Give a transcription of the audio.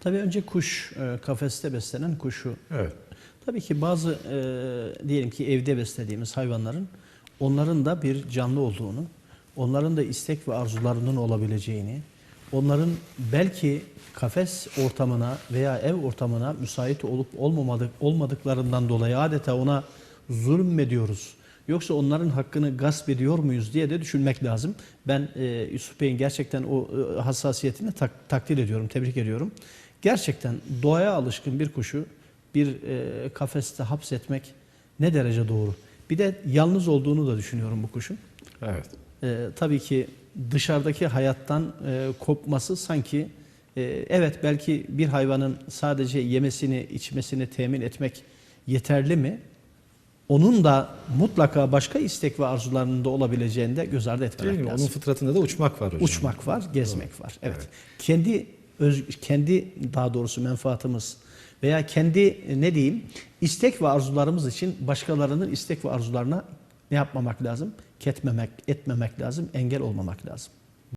Tabii önce kuş, e, kafeste beslenen kuşu. Evet. Tabii ki bazı e, diyelim ki evde beslediğimiz hayvanların onların da bir canlı olduğunu, onların da istek ve arzularının olabileceğini, onların belki kafes ortamına veya ev ortamına müsait olup olmamadık, olmadıklarından dolayı adeta ona zulmediyoruz. Yoksa onların hakkını gasp ediyor muyuz diye de düşünmek lazım. Ben e, Yusuf Bey'in gerçekten o e, hassasiyetini tak- takdir ediyorum, tebrik ediyorum. Gerçekten doğaya alışkın bir kuşu bir e, kafeste hapsetmek ne derece doğru? Bir de yalnız olduğunu da düşünüyorum bu kuşun. Evet. E, tabii ki dışarıdaki hayattan e, kopması sanki e, evet belki bir hayvanın sadece yemesini, içmesini temin etmek yeterli mi? Onun da mutlaka başka istek ve arzularının da olabileceğini de göz ardı Değil etmemek mi? lazım. Onun fıtratında da uçmak var hocam. Uçmak var, gezmek var. Evet. Kendi öz, kendi daha doğrusu menfaatımız veya kendi ne diyeyim istek ve arzularımız için başkalarının istek ve arzularına ne yapmamak lazım? Ketmemek, etmemek lazım, engel olmamak lazım.